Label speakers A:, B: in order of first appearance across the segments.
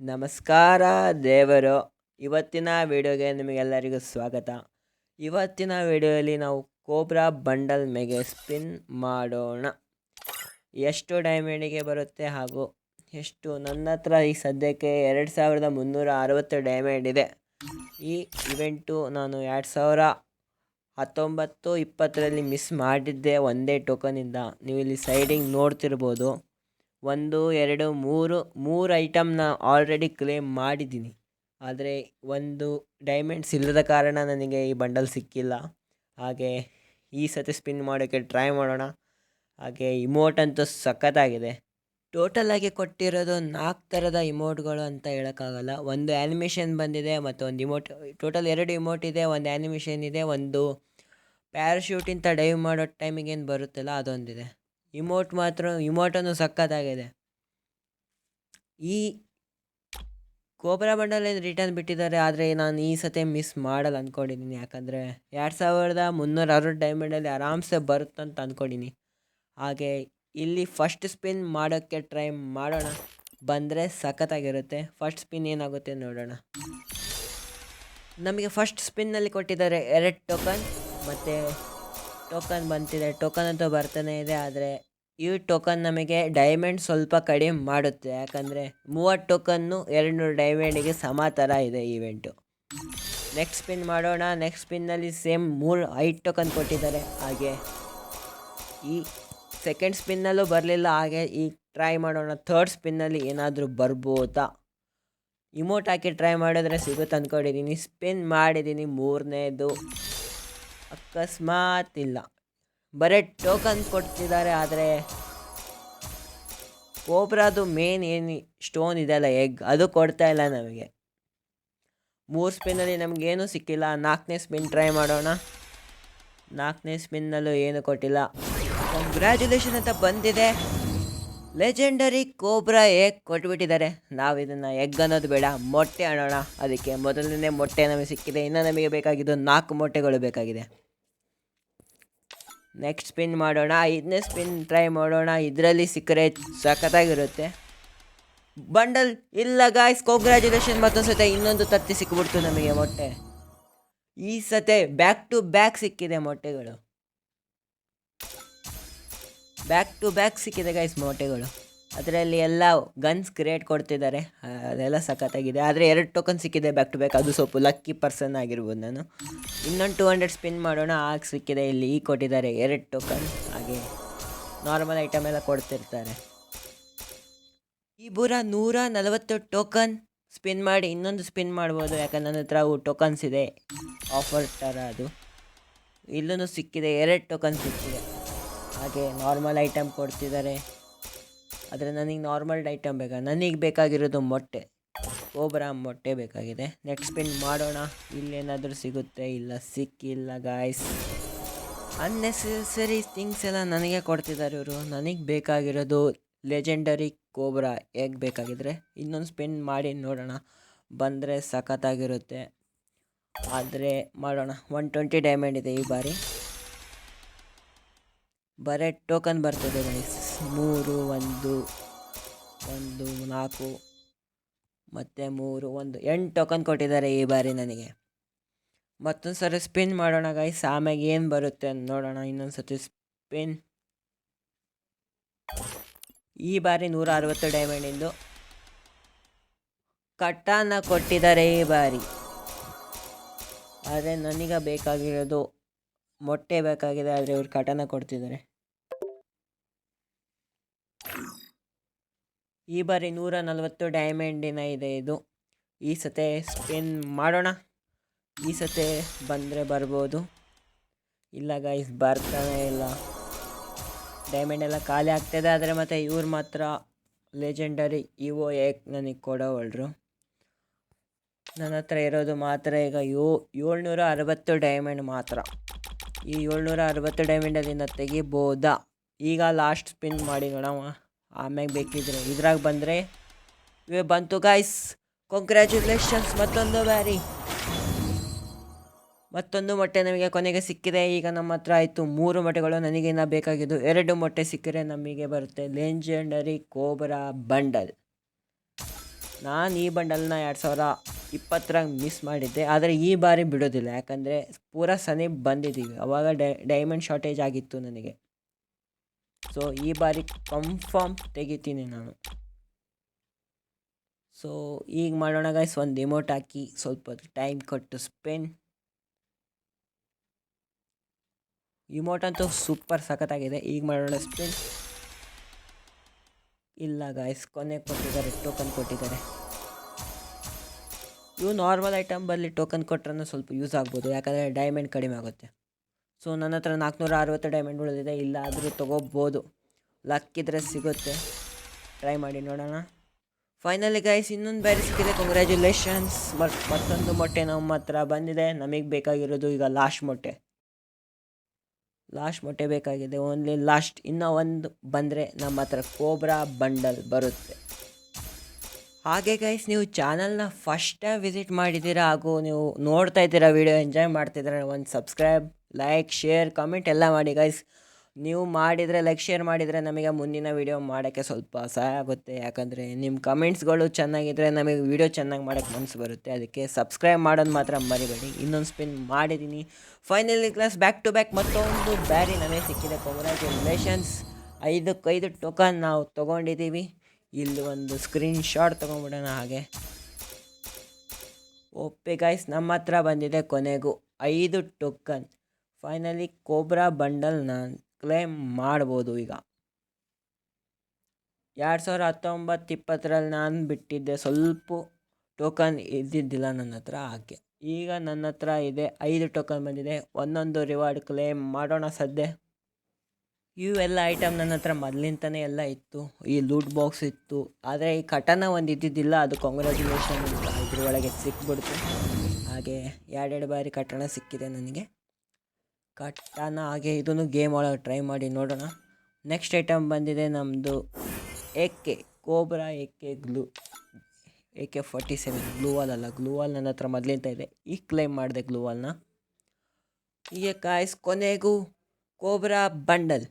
A: ನಮಸ್ಕಾರ ದೇವರು. ಇವತ್ತಿನ ವಿಡಿಯೋಗೆ ನಿಮಗೆಲ್ಲರಿಗೂ ಸ್ವಾಗತ. ಇವತ್ತಿನ ವಿಡಿಯೋಲಿ ನಾವು ಕೋಬ್ರಾ ಬಂಡಲ್ ಮೇಲೆ ಸ್ಪಿನ್ ಮಾಡೋಣ. ಎಷ್ಟು ಡೈಮಂಡಿಗೆ ಬರುತ್ತೆ ಹಾಗೂ ಎಷ್ಟು ನನ್ನ ಹತ್ರ ಈ ಸದ್ಯಕ್ಕೆ ಎರಡು ಸಾವಿರದ ಮುನ್ನೂರ ಅರವತ್ತು ಡೈಮಂಡ್ ಇದೆ. ಈ ಇವೆಂಟು ನಾನು ಎರಡು ಸಾವಿರ ಹತ್ತೊಂಬತ್ತು ಇಪ್ಪತ್ತರಲ್ಲಿ ಮಿಸ್ ಮಾಡಿದ್ದೆ ಒಂದೇ ಟೋಕನಿಂದ. ನೀವು ಇಲ್ಲಿ ಸೈಡಿಂಗ್ ನೋಡ್ತಿರ್ಬೋದು. ಒಂದು, ಎರಡು, ಮೂರು ಮೂರು ಐಟಮ್ನ ಆಲ್ರೆಡಿ ಕ್ಲೇಮ್ ಮಾಡಿದ್ದೀನಿ. ಆದರೆ ಒಂದು ಡೈಮಂಡ್ಸ್ ಇಲ್ಲದ ಕಾರಣ ನನಗೆ ಈ ಬಂಡಲ್ ಸಿಕ್ಕಿಲ್ಲ. ಹಾಗೆ ಈ ಸತಿ ಸ್ಪಿನ್ ಮಾಡೋಕ್ಕೆ ಟ್ರೈ ಮಾಡೋಣ. ಹಾಗೆ ಇಮೋಟ್ ಅಂತೂ ಸಖತ್ತಾಗಿದೆ. ಟೋಟಲಾಗಿ ಕೊಟ್ಟಿರೋದು ನಾಲ್ಕು ಥರದ ಇಮೋಟ್ಗಳು ಅಂತ ಹೇಳೋಕ್ಕಾಗಲ್ಲ. ಒಂದು ಆ್ಯನಿಮೇಷನ್ ಬಂದಿದೆ ಮತ್ತು ಒಂದು ಇಮೋಟ್ ಟೋಟಲ್ ಎರಡು ಇಮೋಟ್ ಇದೆ, ಒಂದು ಆ್ಯನಿಮೇಷನ್ ಇದೆ, ಒಂದು ಪ್ಯಾರಾಶೂಟಿಂದ ಡೈವ್ ಮಾಡೋ ಟೈಮಿಗೆ ಏನು ಬರುತ್ತಲ್ಲ ಅದೊಂದಿದೆ. ಇಮೋಟ್ ಮಾತ್ರ, ಇಮೋಟನ್ನು ಸಕ್ಕತ್ತಾಗಿದೆ ಈ ಕೋಬ್ರಾ ಬಂಡಲ್ ರಿಟರ್ನ್ ಬಿಟ್ಟಿದ್ದಾರೆ, ಆದರೆ ನಾನು ಈ ಸತಿ ಮಿಸ್ ಮಾಡಲ್ಲ ಅಂದ್ಕೊಂಡಿದ್ದೀನಿ ಯಾಕಂದರೆ ಎರಡು ಸಾವಿರದ ಮುನ್ನೂರ ಅರವತ್ತು ಡೈಮಂಡಲ್ಲಿ ಆರಾಮ್ಸೆ ಬರುತ್ತಂತ ಅಂದ್ಕೊಂಡಿನಿ ಹಾಗೆ ಇಲ್ಲಿ ಫಸ್ಟ್ ಸ್ಪಿನ್ ಮಾಡೋಕ್ಕೆ ಟ್ರೈ ಮಾಡೋಣ. ಬಂದರೆ ಸಖತ್ತಾಗಿರುತ್ತೆ. ಫಸ್ಟ್ ಸ್ಪಿನ್ ಏನಾಗುತ್ತೆ ನೋಡೋಣ. ನಮಗೆ ಫಸ್ಟ್ ಸ್ಪಿನ್ನಲ್ಲಿ ಕೊಟ್ಟಿದ್ದಾರೆ ಎರಡು ಟೋಕನ್ ಮತ್ತು ಟೋಕನ್ ಬಂತಿದೆ. ಟೋಕನ್ ಅಂತೂ ಬರ್ತಾನೆ ಇದೆ, ಆದರೆ ಈ ಟೋಕನ್ ನಮಗೆ ಡೈಮಂಡ್ ಸ್ವಲ್ಪ ಕಡಿಮೆ ಮಾಡುತ್ತೆ. ಯಾಕಂದರೆ ಮೂವತ್ತು ಟೋಕನ್ನು ಎರಡು ನೂರು ಡೈಮಂಡಿಗೆ ಸಮ ಥರ ಇದೆ ಈವೆಂಟು ನೆಕ್ಸ್ಟ್ ಸ್ಪಿನ್ ಮಾಡೋಣ. ನೆಕ್ಸ್ಟ್ ಸ್ಪಿನ್ನಲ್ಲಿ ಸೇಮ್ ಮೂರು ಐದು ಟೋಕನ್ ಕೊಟ್ಟಿದ್ದಾರೆ. ಹಾಗೆ ಈ ಸೆಕೆಂಡ್ ಸ್ಪಿನ್ನಲ್ಲೂ ಬರಲಿಲ್ಲ. ಹಾಗೆ ಈ ಟ್ರೈ ಮಾಡೋಣ. ಥರ್ಡ್ ಸ್ಪಿನ್ನಲ್ಲಿ ಏನಾದರೂ ಬರ್ಬೋದಾ? ಇಮೋಟ್ ಹಾಕಿ ಟ್ರೈ ಮಾಡಿದ್ರೆ ಸಿಗುತ್ತೆ ಅಂದ್ಕೊಂಡಿದ್ದೀನಿ ಸ್ಪಿನ್ ಮಾಡಿದ್ದೀನಿ ಮೂರನೇದು. ಅಕಸ್ಮಾತ್ ಇಲ್ಲ. ಬರೀ ಟೋಕನ್ ಕೊಡ್ತಿದ್ದಾರೆ, ಆದರೆ ಕೋಬ್ರಾದು ಮೇನ್ ಏನು ಸ್ಟೋನ್ ಇದೆಯಲ್ಲ ಎಗ್ ಅದು ಕೊಡ್ತಾ ಇಲ್ಲ ನಮಗೆ. ಮೂರು ಸ್ಪಿನ್ನಲ್ಲಿ ನಮಗೇನು ಸಿಕ್ಕಿಲ್ಲ. ನಾಲ್ಕನೇ ಸ್ಪಿನ್ ಟ್ರೈ ಮಾಡೋಣ. ನಾಲ್ಕನೇ ಸ್ಪಿನ್ನಲ್ಲೂ ಏನು ಕೊಟ್ಟಿಲ್ಲ. ಕಂಗ್ರ್ಯಾಚುಲೇಷನ್ ಅಂತ ಬಂದಿದೆ. ಲೆಜೆಂಡರಿ ಕೋಬ್ರಾ ಎಗ್ ಕೊಟ್ಬಿಟ್ಟಿದ್ದಾರೆ. ನಾವು ಇದನ್ನು ಎಗ್ ಅನ್ನೋದು ಬೇಡ, ಮೊಟ್ಟೆ ಆಡೋಣ ಅದಕ್ಕೆ ಮೊದಲನೇ ಮೊಟ್ಟೆ ನಮಗೆ ಸಿಕ್ಕಿದೆ. ಇನ್ನು ನಮಗೆ ಬೇಕಾಗಿದ್ದು ನಾಲ್ಕು ಮೊಟ್ಟೆಗಳು ಬೇಕಾಗಿದೆ. ನೆಕ್ಸ್ಟ್ ಸ್ಪಿನ್ ಮಾಡೋಣ ಐದನೇ ಸ್ಪಿನ್ ಟ್ರೈ ಮಾಡೋಣ. ಇದರಲ್ಲಿ ಸಿಕ್ಕರೆ ಸಖತ್ತಾಗಿರುತ್ತೆ. ಬಂಡಲ್ ಇಲ್ಲ ಗಾಯ್ಸ್ ಕಾಂಗ್ರ್ಯಾಚುಲೇಷನ್ ಮತ್ತೊಂದು ಸತೆ ಇನ್ನೊಂದು ತತ್ತಿ ಸಿಕ್ಬಿಡ್ತು ನಮಗೆ ಮೊಟ್ಟೆ. ಈ ಸತೆ ಬ್ಯಾಕ್ ಟು ಬ್ಯಾಕ್ ಸಿಕ್ಕಿದೆ ಮೊಟ್ಟೆಗಳು. ಬ್ಯಾಕ್ ಟು ಬ್ಯಾಕ್ ಸಿಕ್ಕಿದೆ ಗಾಯ್ಸ್ ಮೊಟ್ಟೆಗಳು. ಅದರಲ್ಲಿ ಎಲ್ಲ ಗನ್ಸ್ ಕ್ರಿಯೇಟ್ ಕೊಡ್ತಿದ್ದಾರೆ. ಅದೆಲ್ಲ ಸಖತ್ತಾಗಿದೆ. ಆದರೆ ಎರಡು ಟೋಕನ್ ಸಿಕ್ಕಿದೆ ಬ್ಯಾಕ್ ಟು ಬ್ಯಾಕ್ ಅದು ಸ್ವಲ್ಪ ಲಕ್ಕಿ ಪರ್ಸನ್ ಆಗಿರ್ಬೋದು ನಾನು. ಇನ್ನೊಂದು ಟೂ ಹಂಡ್ರೆಡ್ ಸ್ಪಿನ್ ಮಾಡೋಣ. ಆಗ ಸಿಕ್ಕಿದೆ ಇಲ್ಲಿ. ಈ ಕೊಟ್ಟಿದ್ದಾರೆ ಎರಡು ಟೋಕನ್ ಹಾಗೆ ನಾರ್ಮಲ್ ಐಟಮ್ ಎಲ್ಲ ಕೊಡ್ತಿರ್ತಾರೆ. ಈ ಬೂರ ನೂರ ನಲವತ್ತು ಟೋಕನ್ ಸ್ಪಿನ್ ಮಾಡಿ ಇನ್ನೊಂದು ಸ್ಪಿನ್ ಮಾಡ್ಬೋದು. ಯಾಕಂದ್ರೆ ನನ್ನ ಹತ್ರ ಟೋಕನ್ಸ್ ಇದೆ. ಆಫರ್ ಥರ ಅದು. ಇಲ್ಲೂ ಸಿಕ್ಕಿದೆ. ಎರಡು ಟೋಕನ್ ಸಿಕ್ಕಿದೆ. ಹಾಗೆ ನಾರ್ಮಲ್ ಐಟಮ್ ಕೊಡ್ತಿದ್ದಾರೆ. ಆದರೆ ನನಗೆ ನಾರ್ಮಲ್ ಐಟಮ್ ಬೇಕಾ? ನನಗೆ ಬೇಕಾಗಿರೋದು ಮೊಟ್ಟೆ. ಕೋಬ್ರಾ ಮೊಟ್ಟೆ ಬೇಕಾಗಿದೆ. ನೆಕ್ಸ್ಟ್ ಸ್ಪಿನ್ ಮಾಡೋಣ. ಇಲ್ಲೇನಾದರೂ ಸಿಗುತ್ತೆ? ಇಲ್ಲ, ಸಿಕ್ಕಿಲ್ಲ ಗಾಯ್ಸ್ ಅನ್ನೆಸೆಸರಿ ಥಿಂಗ್ಸ್ ಎಲ್ಲ ನನಗೆ ಕೊಡ್ತಿದ್ದಾರೆ ಇವರು. ನನಗೆ ಬೇಕಾಗಿರೋದು ಲೆಜೆಂಡರಿ ಕೋಬ್ರಾ ಎಗ್ ಬೇಕಾಗಿದ್ರೆ? ಇನ್ನೊಂದು ಸ್ಪಿನ್ ಮಾಡಿ ನೋಡೋಣ. ಬಂದರೆ ಸಖತ್ತಾಗಿರುತ್ತೆ. ಆದರೆ ಮಾಡೋಣ. ಒನ್ ಟ್ವೆಂಟಿ ಡೈಮಂಡ್ ಇದೆ ಈ ಬಾರಿ. ಬರೇ ಟೋಕನ್ ಬರ್ತದೆ ಗೈಸ್ ಮೂರು, ಒಂದು ಒಂದು, ನಾಲ್ಕು, ಮತ್ತು ಮೂರು, ಒಂದು. ಎಂಟು ಟೋಕನ್ ಕೊಟ್ಟಿದ್ದಾರೆ ಈ ಬಾರಿ ನನಗೆ. ಮತ್ತೊಂದು ಸರಿ ಸ್ಪಿನ್ ಮಾಡೋಣ ಗೈಸ್ ಆಮ್ಯಾಗ ಏನು ಬರುತ್ತೆ ಅಂತ ನೋಡೋಣ. ಇನ್ನೊಂದು ಸರ್ತಿ ಸ್ಪಿನ್ ಈ ಬಾರಿ ನೂರ ಅರವತ್ತು ಡೈಮಂಡಿಂದು ಕಟ್ಟಾನ ಕೊಟ್ಟಿದ್ದಾರೆ ಈ ಬಾರಿ. ಆದರೆ ನನಗೆ ಬೇಕಾಗಿರೋದು ಮೊಟ್ಟೆ ಬೇಕಾಗಿದೆ, ಆದರೆ ಇವ್ರು ಕಟನ ಕೊಡ್ತಿದ್ದಾರೆ. ಈ ಬಾರಿ ನೂರ ನಲವತ್ತು ಡೈಮಂಡಿನ ಇದೆ ಇದು. ಈ ಸತೆ ಸ್ಪಿನ್ ಮಾಡೋಣ. ಈ ಸತೆ ಬಂದರೆ ಬರ್ಬೋದು. ಇಲ್ಲ ಗೈಸ್ ಬರ್ತಾನೆ ಇಲ್ಲ. ಡೈಮಂಡ್ ಎಲ್ಲ ಖಾಲಿ ಆಗ್ತಾಯಿದೆ ಆದರೆ ಮತ್ತು ಇವ್ರು ಮಾತ್ರ ಲೆಜೆಂಡರಿ ಇವೋ ಏಕ್ ನನಗೆ ಕೊಡೋವಳ್ರು ನನ್ನ ಹತ್ರ ಇರೋದು ಮಾತ್ರ ಈಗ ಯೋ ಏಳ್ನೂರ ಅರವತ್ತು ಡೈಮಂಡ್ ಮಾತ್ರ. ಈ ಏಳ್ನೂರ ಅರವತ್ತು ಡೈಮಂಡಲ್ಲಿಂದ ತೆಗಿಬೋದಾ? ಈಗ ಲಾಸ್ಟ್ ಸ್ಪಿನ್ ಮಾಡಿ ನೋಡವ ಆಮ್ಯಾಗ ಬೇಕಿದ್ರೆ. ಇದ್ರಾಗ ಬಂದರೆ ಇವೇ ಬಂತು ಗಾಯ್ಸ್ ಕಂಗ್ರ್ಯಾಚುಲೇಷನ್ಸ್ ಮತ್ತೊಂದು ಬ್ಯಾರಿ ಮತ್ತೊಂದು ಮೊಟ್ಟೆ ನಮಗೆ ಕೊನೆಗೆ ಸಿಕ್ಕಿದೆ. ಈಗ ನಮ್ಮ ಹತ್ರ ಆಯಿತು ಮೂರು ಮೊಟ್ಟೆಗಳು. ನನಗಿನ್ನ ಬೇಕಾಗಿದ್ದು ಎರಡು ಮೊಟ್ಟೆ ಸಿಕ್ಕರೆ ನಮಗೆ ಬರುತ್ತೆ ಲೆಂಜೆಂಡರಿ ಕೋಬ್ರಾ ಬಂಡಲ್ ನಾನು ಈ ಬಂಡಲ್ನ ಎರಡು ಸಾವಿರ ಇಪ್ಪತ್ತರಾಗ ಮಿಸ್ ಮಾಡಿದ್ದೆ. ಆದರೆ ಈ ಬಾರಿ ಬಿಡೋದಿಲ್ಲ. ಯಾಕಂದರೆ ಪೂರ ಸನಿ ಬಂದಿದ್ದೀವಿ ಅವಾಗ ಡೈಮಂಡ್ ಶಾರ್ಟೇಜ್ ಆಗಿತ್ತು ನನಗೆ. ಸೊ ಈ ಬಾರಿ ಕನ್ಫರ್ಮ್ ತೆಗಿತೀನಿ ನಾನು. ಸೊ ಈಗ ಮಾಡೋಣ ಗೈಸ್ ಒಂದು ಇಮೋಟ್ ಹಾಕಿ ಸ್ವಲ್ಪ ಟೈಮ್ ಕೊಟ್ಟು ಸ್ಪೆನ್ ಇಮೋಟ್ ಅಂತೂ ಸೂಪರ್ ಸಖತ್ತಾಗಿದೆ. ಈಗ ಮಾಡೋಣ ಸ್ಪೆನ್ ಇಲ್ಲ ಗಾಯ್ಸ್ ಕೊನೆ ಕೊಟ್ಟಿದ್ದಾರೆ ಟೋಕನ್ ಕೊಟ್ಟಿದ್ದಾರೆ. ಇವು ನಾರ್ಮಲ್ ಐಟಮ್ ಬರಲಿ ಟೋಕನ್ ಕೊಟ್ಟರೆ ಸ್ವಲ್ಪ ಯೂಸ್ ಆಗ್ಬೋದು. ಯಾಕಂದರೆ ಡೈಮಂಡ್ ಕಡಿಮೆ ಆಗುತ್ತೆ. ಸೊ ನನ್ನ ಹತ್ರ ನಾಲ್ಕುನೂರ ಅರವತ್ತು ಡೈಮಂಡ್ ಉಳಿದಿದೆ. ಇಲ್ಲ ಆದರೂ ತೊಗೋಬೋದು ಇದ್ರೆ ಸಿಗುತ್ತೆ. ಟ್ರೈ ಮಾಡಿ ನೋಡೋಣ. ಫೈನಲಿ ಗೈಸ್ ಇನ್ನೊಂದು ಬೇರೆ ಸಿಕ್ಕಿದೆ. ಕಂಗ್ರ್ಯಾಚುಲೇಷನ್ಸ್ ಬಟ್ ಮತ್ತೊಂದು ಮೊಟ್ಟೆ ನಮ್ಮ ಹತ್ರ ಬಂದಿದೆ. ನಮಗೆ ಬೇಕಾಗಿರೋದು ಈಗ ಲಾಸ್ಟ್ ಮೊಟ್ಟೆ. ಲಾಸ್ಟ್ ಮೊಟ್ಟೆ ಬೇಕಾಗಿದೆ. ಓನ್ಲಿ ಲಾಸ್ಟ್ ಇನ್ನೂ ಒಂದು ಬಂದರೆ ನಮ್ಮ ಹತ್ರ ಕೋಬ್ರಾ ಬಂಡಲ್ ಬರುತ್ತೆ. ಹಾಗೆ ಗೈಸ್ ನೀವು ಚಾನಲ್ನ ಫಸ್ಟ್ ಟೈಮ್ ವಿಸಿಟ್ ಮಾಡಿದ್ದೀರಾ ಹಾಗೂ ನೀವು ನೋಡ್ತಾ ಇದ್ದೀರಾ ವೀಡಿಯೋ ಎಂಜಾಯ್ ಮಾಡ್ತಿದ್ದೀರಾ ಒಂದು ಸಬ್ಸ್ಕ್ರೈಬ್ ಲೈಕ್ ಶೇರ್ ಕಮೆಂಟ್ ಎಲ್ಲ ಮಾಡಿ ಗೈಸ್ ನೀವು ಮಾಡಿದರೆ ಲೈಕ್ ಶೇರ್ ಮಾಡಿದರೆ ನಮಗೆ ಮುಂದಿನ ವೀಡಿಯೋ ಮಾಡೋಕ್ಕೆ ಸ್ವಲ್ಪ ಸಹಾಯ ಆಗುತ್ತೆ. ಯಾಕಂದರೆ ನಿಮ್ಮ ಕಮೆಂಟ್ಸ್ಗಳು ಚೆನ್ನಾಗಿದ್ದರೆ ನಮಗೆ ವೀಡಿಯೋ ಚೆನ್ನಾಗಿ ಮಾಡೋಕ್ಕೆ ಮನಸ್ಸು ಬರುತ್ತೆ. ಅದಕ್ಕೆ ಸಬ್ಸ್ಕ್ರೈಬ್ ಮಾಡೋದು ಮಾತ್ರ ಮರಿಬೇಡಿ. ಇನ್ನೊಂದು ಸ್ಪಿನ್ ಮಾಡಿದ್ದೀನಿ finally class back to back ಮತ್ತೊಂದು ಬ್ಯಾರಿ ನನಗೆ ಸಿಕ್ಕಿದೆ ಕಂಗ್ರ್ಯಾಚುಲೇಷನ್ಸ್ ಐದಕ್ಕೈದು ಟೋಕನ್ ನಾವು ತೊಗೊಂಡಿದ್ದೀವಿ. ಇಲ್ಲಿ ಒಂದು ಸ್ಕ್ರೀನ್ ಶಾಟ್ ತೊಗೊಂಬಿಡೋಣ ಹಾಗೆ. ಒಪ್ಪಿ ಗೈಸ್ ನಮ್ಮ ಹತ್ರ ಬಂದಿದೆ ಕೊನೆಗೂ ಐದು ಟೋಕನ್ ಫೈನಲಿ ಕೋಬ್ರಾ ಬಂಡಲ್ ನಾನು ಕ್ಲೇಮ್ ಮಾಡ್ಬೋದು ಈಗ. ಎರಡು ಸಾವಿರ ಹತ್ತೊಂಬತ್ತು ಇಪ್ಪತ್ತರಲ್ಲಿ ನಾನು ಬಿಟ್ಟಿದ್ದೆ. ಸ್ವಲ್ಪ ಟೋಕನ್ ಇದ್ದಿದ್ದಿಲ್ಲ ನನ್ನ ಹತ್ರ ಹಾಗೆ. ಈಗ ನನ್ನ ಹತ್ರ ಇದೆ. ಐದು ಟೋಕನ್ ಬಂದಿದೆ. ಒಂದೊಂದು ರಿವಾರ್ಡ್ ಕ್ಲೇಮ್ ಮಾಡೋಣ ಸದ್ಯ. ಇವೆಲ್ಲ ಐಟಮ್ ನನ್ನ ಹತ್ರ ಮೊದಲಿಂದನೇ ಎಲ್ಲ ಇತ್ತು. ಈ ಲೂಟ್ ಬಾಕ್ಸ್ ಇತ್ತು. ಆದರೆ ಈ ಕಟನ ಒಂದು ಇದ್ದಿದ್ದಿಲ್ಲ. ಅದು ಕಾಂಗ್ರ್ಯಾಚುಲೇಷನ್ ಇದ್ರ ಒಳಗೆ ಸಿಕ್ಬಿಡ್ತು. ಹಾಗೆ ಎರಡೆರಡು ಬಾರಿ ಕಟ್ಟಣ ಸಿಕ್ಕಿದೆ ನನಗೆ. ಕಟ್ಟನ ಹಾಗೆ ಇದನ್ನು ಗೇಮ್ ಒಳಗೆ ಟ್ರೈ ಮಾಡಿ ನೋಡೋಣ. ನೆಕ್ಸ್ಟ್ ಐಟಮ್ ಬಂದಿದೆ ನಮ್ಮದು AK cobra AK gloo A K forty seven gloo wall ಅಲ್ಲ ಗ್ಲೂವಾಲ್ ನನ್ನ ಹತ್ರ ಮೊದಲಿಂದ ಇದೆ. ಈಗ ಕ್ಲೈಮ್ ಮಾಡಿದೆ ಗ್ಲೂವಾಲ್ನ ಹೀಗೆ ಕಾಯ್ಸ್ ಕೊನೆಗೂ ಕೋಬ್ರಾ ಬಂಡಲ್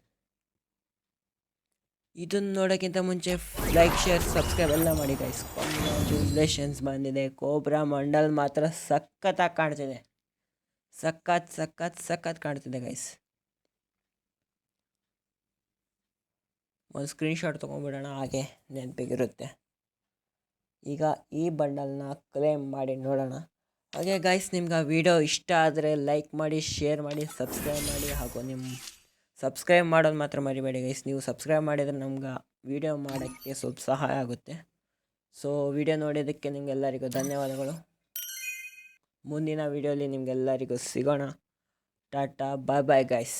A: ಇದನ್ನು ನೋಡೋಕ್ಕಿಂತ ಮುಂಚೆ ಲೈಕ್ ಶೇರ್ ಸಬ್ಸ್ಕ್ರೈಬ್ ಎಲ್ಲ ಮಾಡಿ ಗೈಸ್ ಕಾಂಗ್ರ್ಯಾಚುಲೇಷನ್ಸ್ ಬಂದಿದೆ. ಕೋಬ್ರಾ ಮಂಡಲ್ ಮಾತ್ರ ಸಖತ್ತಾಗಿ ಕಾಣ್ತಿದೆ. ಸಖತ್ ಸಖತ್ ಸಖತ್ ಕಾಣ್ತಿದೆ ಗೈಸ್ ಒಂದು ಸ್ಕ್ರೀನ್ಶಾಟ್ ತೊಗೊಂಡ್ಬಿಡೋಣ, ಹಾಗೆ ನೆನಪಿಗಿರುತ್ತೆ. ಈಗ ಈ ಬಂಡಲ್ನ ಕ್ಲೇಮ್ ಮಾಡಿ ನೋಡೋಣ. ಹಾಗೆ ಗೈಸ್ ನಿಮ್ಗೆ ಆ ವಿಡಿಯೋ ಇಷ್ಟ ಆದರೆ ಲೈಕ್ ಮಾಡಿ ಶೇರ್ ಮಾಡಿ ಸಬ್ಸ್ಕ್ರೈಬ್ ಮಾಡಿ, ಹಾಗೂ ನಿಮ್ಮ ಸಬ್ಸ್ಕ್ರೈಬ್ ಮಾಡೋದು ಮಾತ್ರ ಮರಿಬೇಡಿ ಗೈಸ್ ನೀವು ಸಬ್ಸ್ಕ್ರೈಬ್ ಮಾಡಿದರೆ ನಮ್ಗೆ ವಿಡಿಯೋ ಮಾಡೋಕ್ಕೆ ಸ್ವಲ್ಪ ಸಹಾಯ ಆಗುತ್ತೆ. ಸೊ ವಿಡಿಯೋ ನೋಡಿದ್ದಕ್ಕೆ ನಿಮಗೆಲ್ಲರಿಗೂ ಧನ್ಯವಾದಗಳು. ಮುಂದಿನ ವಿಡಿಯೋಲಿ ನಿಮಗೆಲ್ಲರಿಗೂ ಸಿಗೋಣ. ಟಾಟಾ ಬಾಯ್ ಬಾಯ್ ಗೈಸ್